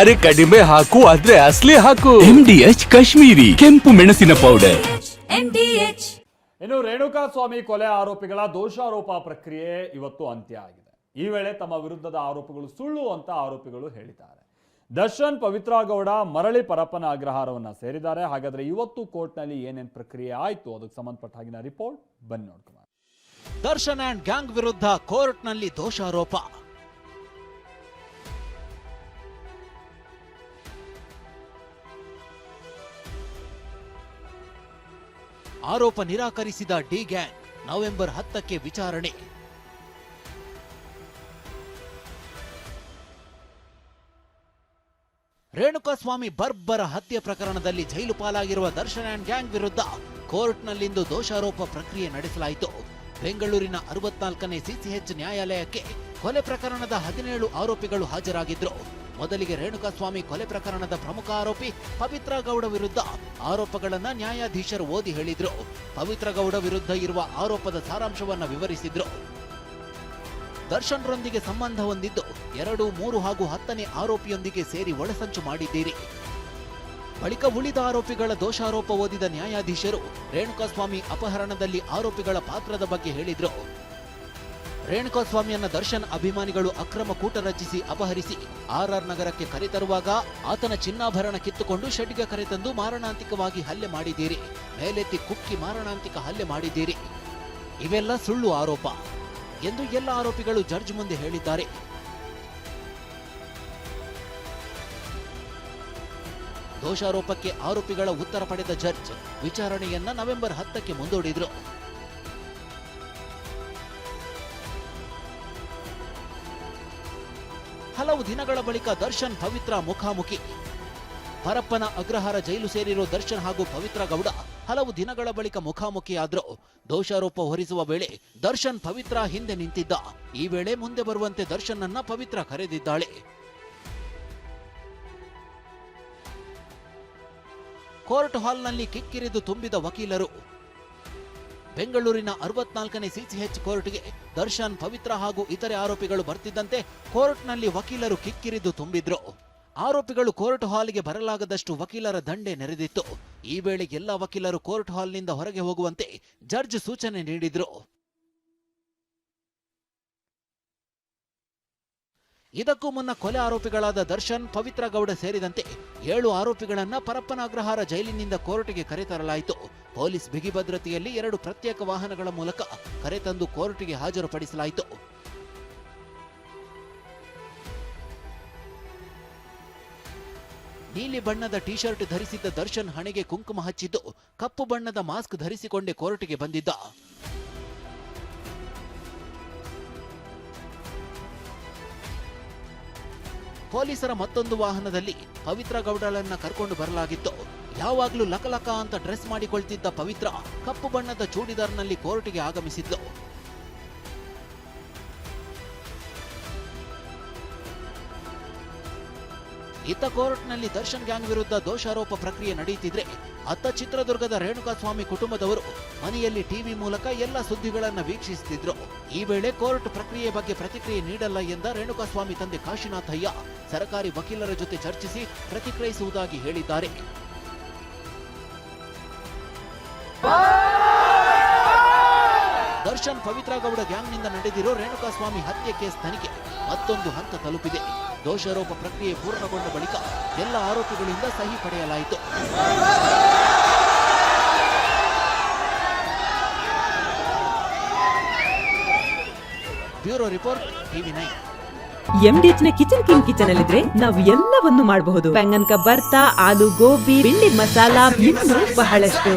ಅರೆ ಕಡಿಮೆ ಹಾಕು ಆದ್ರೆ ಅಸ್ಲಿ ಹಾಕು. ಎಂ ಡಿ ಎಚ್ ಕಾಶ್ಮೀರಿ ಕೆಂಪು ಮೆಣಸಿನ ಪೌಡರ್ MDH ಇನ್ನು ರೇಣುಕಾ ಸ್ವಾಮಿ ಕೊಲೆ ಆರೋಪಿಗಳ ದೋಷಾರೋಪ ಪ್ರಕ್ರಿಯೆ ಇವತ್ತು ಅಂತ್ಯ ಆಗಿದೆ. ಈ ವೇಳೆ ತಮ್ಮ ವಿರುದ್ಧದ ಆರೋಪಗಳು ಸುಳ್ಳು ಅಂತ ಆರೋಪಿಗಳು ಹೇಳಿದ್ದಾರೆ. ದರ್ಶನ್ ಪವಿತ್ರ ಗೌಡ ಮರಳಿ ಪರಪ್ಪನ ಅಗ್ರಹಾರವನ್ನ ಸೇರಿದ್ದಾರೆ. ಹಾಗಾದ್ರೆ ಇವತ್ತು ಕೋರ್ಟ್ನಲ್ಲಿ ಏನೇನ್ ಪ್ರಕ್ರಿಯೆ ಆಯಿತು? ಅದಕ್ಕೆ ಸಂಬಂಧಪಟ್ಟ ಹಾಗಿನ ರಿಪೋರ್ಟ್ ಬನ್ನಿ ನೋಡ್ಕೊಂಡು ದರ್ಶನ್ ಅಂಡ್ ಗ್ಯಾಂಗ್ ವಿರುದ್ಧ ಕೋರ್ಟ್ನಲ್ಲಿ ದೋಷಾರೋಪ. ಆರೋಪ ನಿರಾಕರಿಸಿದ ಡಿ ಗ್ಯಾಂಗ್ ನವೆಂಬರ್ ಹತ್ತಕ್ಕೆ ವಿಚಾರಣೆ. ರೇಣುಕಾಸ್ವಾಮಿ ಬರ್ಬರ ಹತ್ಯೆ ಪ್ರಕರಣದಲ್ಲಿ ಜೈಲು ಪಾಲಾಗಿರುವ ದರ್ಶನ್ ಅಂಡ್ ಗ್ಯಾಂಗ್ ವಿರುದ್ಧ ಕೋರ್ಟ್ನಲ್ಲಿಂದು ದೋಷಾರೋಪ ಪ್ರಕ್ರಿಯೆ ನಡೆಸಲಾಯಿತು. ಬೆಂಗಳೂರಿನ ಅರವತ್ನಾಲ್ಕನೇ ಸಿಸಿಎಚ್ ನ್ಯಾಯಾಲಯಕ್ಕೆ ಕೊಲೆ ಪ್ರಕರಣದ ಹದಿನೇಳು ಆರೋಪಿಗಳು ಹಾಜರಾಗಿದ್ರು. ಮೊದಲಿಗೆ ರೇಣುಕಾಸ್ವಾಮಿ ಕೊಲೆ ಪ್ರಕರಣದ ಪ್ರಮುಖ ಆರೋಪಿ ಪವಿತ್ರ ಗೌಡ ವಿರುದ್ಧ ಆರೋಪಗಳನ್ನ ನ್ಯಾಯಾಧೀಶರು ಓದಿ ಹೇಳಿದ್ರು. ಪವಿತ್ರ ಗೌಡ ವಿರುದ್ಧ ಇರುವ ಆರೋಪದ ಸಾರಾಂಶವನ್ನ ವಿವರಿಸಿದ್ರು. ದರ್ಶನ್ರೊಂದಿಗೆ ಸಂಬಂಧ ಹೊಂದಿದ್ದು ಎರಡು, ಮೂರು ಹಾಗೂ ಹತ್ತನೇ ಆರೋಪಿಯೊಂದಿಗೆ ಸೇರಿ ಒಳಸಂಚು ಮಾಡಿದ್ದೀರಿ. ಬಳಿಕ ಉಳಿದ ಆರೋಪಿಗಳ ದೋಷಾರೋಪ ಓದಿದ ನ್ಯಾಯಾಧೀಶರು ರೇಣುಕಾಸ್ವಾಮಿ ಅಪಹರಣದಲ್ಲಿ ಆರೋಪಿಗಳ ಪಾತ್ರದ ಬಗ್ಗೆ ಹೇಳಿದ್ರು. ರೇಣುಕಾಸ್ವಾಮಿಯನ್ನ ದರ್ಶನ್ ಅಭಿಮಾನಿಗಳು ಅಕ್ರಮ ಕೂಟ ರಚಿಸಿ ಅಪಹರಿಸಿ ಆರ್ಆರ್ ನಗರಕ್ಕೆ ಕರೆತರುವಾಗ ಆತನ ಚಿನ್ನಾಭರಣ ಕಿತ್ತುಕೊಂಡು ಶೆಡ್ಗೆ ಕರೆತಂದು ಮಾರಣಾಂತಿಕವಾಗಿ ಹಲ್ಲೆ ಮಾಡಿದ್ದೀರಿ. ಮೇಲೆತ್ತಿ ಕುಕ್ಕಿ ಮಾರಣಾಂತಿಕ ಹಲ್ಲೆ ಮಾಡಿದ್ದೀರಿ. ಇವೆಲ್ಲ ಸುಳ್ಳು ಆರೋಪ ಎಂದು ಎಲ್ಲ ಆರೋಪಿಗಳು ಜಡ್ಜ್ ಮುಂದೆ ಹೇಳಿದ್ದಾರೆ. ದೋಷಾರೋಪಕ್ಕೆ ಆರೋಪಿಗಳ ಉತ್ತರ ಪಡೆದ ಜಡ್ಜ್ ವಿಚಾರಣೆಯನ್ನ ನವೆಂಬರ್ ಹತ್ತಕ್ಕೆ ಮುಂದೂಡಿದ್ರು. ಹಲವು ದಿನಗಳ ಬಳಿಕ ದರ್ಶನ್ ಪವಿತ್ರ ಮುಖಾಮುಖಿ. ಪರಪ್ಪನ ಅಗ್ರಹಾರ ಜೈಲು ಸೇರಿರೋ ದರ್ಶನ್ ಹಾಗೂ ಪವಿತ್ರ ಗೌಡ ಹಲವು ದಿನಗಳ ಬಳಿಕ ಮುಖಾಮುಖಿಯಾದ್ರು. ದೋಷಾರೋಪ ಹೊರಿಸುವ ವೇಳೆ ದರ್ಶನ್ ಪವಿತ್ರ ಹಿಂದೆ ನಿಂತಿದ್ದ. ಈ ವೇಳೆ ಮುಂದೆ ಬರುವಂತೆ ದರ್ಶನ್ ಅನ್ನ ಪವಿತ್ರ ಕರೆದಿದ್ದಾಳೆ. ಕೋರ್ಟ್ ಹಾಲ್ನಲ್ಲಿ ಕಿಕ್ಕಿರಿದು ತುಂಬಿದ ವಕೀಲರು. ಬೆಂಗಳೂರಿನ ಅರವತ್ನಾಲ್ಕನೇ ಸಿಸಿಎಚ್ ಕೋರ್ಟ್ಗೆ ದರ್ಶನ್ ಪವಿತ್ರ ಹಾಗೂ ಇತರೆ ಆರೋಪಿಗಳು ಬರ್ತಿದ್ದಂತೆ ಕೋರ್ಟ್ನಲ್ಲಿ ವಕೀಲರು ಕಿಕ್ಕಿರಿದು ತುಂಬಿದ್ರು. ಆರೋಪಿಗಳು ಕೋರ್ಟ್ ಹಾಲ್ಗೆ ಬರಲಾಗದಷ್ಟು ವಕೀಲರ ದಂಡೆ ನೆರೆದಿತ್ತು. ಈ ವೇಳೆ ಎಲ್ಲ ವಕೀಲರು ಕೋರ್ಟ್ ಹಾಲ್ನಿಂದ ಹೊರಗೆ ಹೋಗುವಂತೆ ಜಡ್ಜ್ ಸೂಚನೆ ನೀಡಿದ್ರು. ಇದಕ್ಕೂ ಮುನ್ನ ಕೊಲೆ ಆರೋಪಿಗಳಾದ ದರ್ಶನ್, ಪವಿತ್ರ ಗೌಡ ಸೇರಿದಂತೆ ಏಳು ಆರೋಪಿಗಳನ್ನ ಪರಪ್ಪನ ಅಗ್ರಹಾರ ಜೈಲಿನಿಂದ ಕೋರ್ಟ್ಗೆ ಕರೆತರಲಾಯಿತು. ಪೊಲೀಸ್ ಬಿಗಿ ಭದ್ರತೆಯಲ್ಲಿ ಎರಡು ಪ್ರತ್ಯೇಕ ವಾಹನಗಳ ಮೂಲಕ ಕರೆತಂದು ಕೋರ್ಟ್ಗೆ ಹಾಜರುಪಡಿಸಲಾಯಿತು. ನೀಲಿ ಬಣ್ಣದ ಟಿ ಶರ್ಟ್ ಧರಿಸಿದ್ದ ದರ್ಶನ್ ಹಣೆಗೆ ಕುಂಕುಮ ಹಚ್ಚಿದ್ದು, ಕಪ್ಪು ಬಣ್ಣದ ಮಾಸ್ಕ್ ಧರಿಸಿಕೊಂಡೇ ಕೋರ್ಟ್ಗೆ ಬಂದಿದ್ದ. ಪೊಲೀಸರ ಮತ್ತೊಂದು ವಾಹನದಲ್ಲಿ ಪವಿತ್ರ ಗೌಡಳನ್ನ ಕರ್ಕೊಂಡು ಬರಲಾಗಿತ್ತು. ಯಾವಾಗ್ಲೂ ಲಕಲಕ ಅಂತ ಡ್ರೆಸ್ ಮಾಡಿಕೊಳ್ತಿದ್ದ ಪವಿತ್ರ ಕಪ್ಪು ಬಣ್ಣದ ಚೂಡಿದಾರ್ನಲ್ಲಿ ಕೋರ್ಟ್ಗೆ ಆಗಮಿಸಿದ್ಲು. ಇತ್ತ ಕೋರ್ಟ್ನಲ್ಲಿ ದರ್ಶನ್ ಗ್ಯಾಂಗ್ ವಿರುದ್ಧ ದೋಷಾರೋಪ ಪ್ರಕ್ರಿಯೆ ನಡೆಯುತ್ತಿದ್ರೆ ಅತ್ತ ಚಿತ್ರದುರ್ಗದ ರೇಣುಕಾಸ್ವಾಮಿ ಕುಟುಂಬದವರು ಮನೆಯಲ್ಲಿ ಟಿವಿ ಮೂಲಕ ಎಲ್ಲ ಸುದ್ದಿಗಳನ್ನು ವೀಕ್ಷಿಸುತ್ತಿದ್ರು ಈ ವೇಳೆ ಕೋರ್ಟ್ ಪ್ರಕ್ರಿಯೆ ಬಗ್ಗೆ ಪ್ರತಿಕ್ರಿಯೆ ನೀಡಲ್ಲ ಎಂದ ರೇಣುಕಾಸ್ವಾಮಿ ತಂದೆ ಕಾಶಿನಾಥಯ್ಯ ಸರ್ಕಾರಿ ವಕೀಲರ ಜೊತೆ ಚರ್ಚಿಸಿ ಪ್ರತಿಕ್ರಿಯಿಸುವುದಾಗಿ ಹೇಳಿದ್ದಾರೆ. ದರ್ಶನ್ ಪವಿತ್ರ ಗೌಡ ಗ್ಯಾಂಗ್ನಿಂದ ನಡೆದಿರೋ ರೇಣುಕಾಸ್ವಾಮಿ ಹತ್ಯೆ ಕೇಸ್ ತನಿಖೆ. ಮತ್ತೊಂದು ಹಂತ ತಲುಪಿದೆ. ದೋಷಾರೋಪ ಪ್ರಕ್ರಿಯೆ ಪೂರ್ಣಗೊಂಡ ಬಳಿಕ ಎಲ್ಲ ಆರೋಪಿಗಳಿಂದ ಸಹಿ ಪಡೆಯಲಾಯಿತು. Bureau report TV nine. ಎಂಡಿಎಚ್ನ kitchen king kitchen ಅಲ್ಲಿದ್ರೆ ನಾವು ಎಲ್ಲವನ್ನು ಮಾಡಬಹುದು. ಬೆಂಗನ್ಕ ಬರ್ತಾ ಆಲೂ ಗೋಬಿ ಬೆಂಡಿ ಮಸಾಲಾ ಇನ್ನೂ ಬಹಳಷ್ಟು.